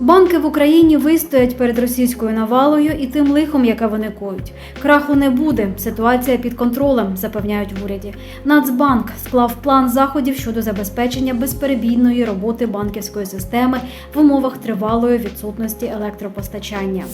Банки в Україні вистоять перед російською навалою і тим лихом, яке вони коють. Краху не буде. Ситуація під контролем, запевняють в уряді. Нацбанк склав план заходів щодо забезпечення безперебійної роботи банківської системи в умовах тривалої відсутності електропостачання.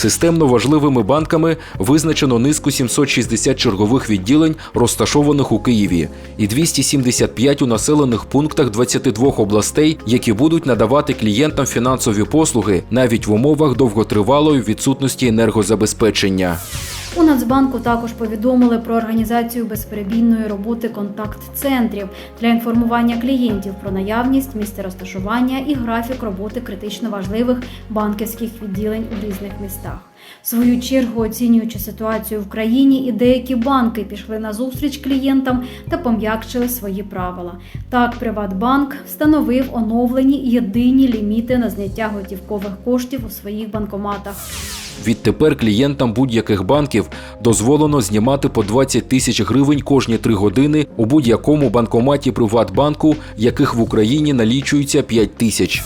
Системно важливими банками визначено низку 760 чергових відділень, розташованих у Києві, і 275 у населених пунктах 22 областей, які будуть надавати клієнтам фінансові послуги навіть в умовах довготривалої відсутності енергозабезпечення. У Нацбанку також повідомили про організацію безперебійної роботи контакт-центрів для інформування клієнтів про наявність, місце розташування і графік роботи критично важливих банківських відділень у різних містах. В свою чергу, оцінюючи ситуацію в країні, і деякі банки пішли на зустріч клієнтам та пом'якшили свої правила. Так, Приватбанк встановив оновлені єдині ліміти на зняття готівкових коштів у своїх банкоматах. Відтепер клієнтам будь-яких банків дозволено знімати по 20 тисяч гривень кожні три години у будь-якому банкоматі Приватбанку, яких в Україні налічується 5 тисяч.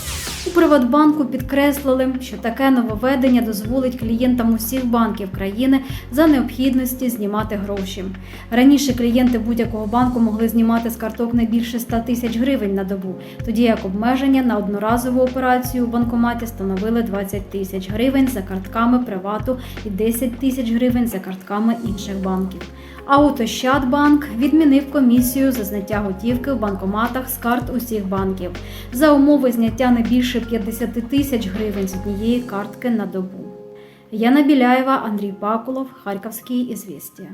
У Приватбанку підкреслили, що таке нововведення дозволить клієнтам усіх банків країни за необхідності знімати гроші. Раніше клієнти будь-якого банку могли знімати з карток не більше 100 тисяч гривень на добу, тоді як обмеження на одноразову операцію у банкоматі становили 20 тисяч гривень за картками привату і 10 тисяч гривень за картками інших банків. А от відмінив комісію за зняття готівки в банкоматах з карт усіх банків за умови зняття не більше 50 тисяч гривень з однієї картки на добу. Яна Біляєва, Андрій Пакулов, Харківський ізвістія.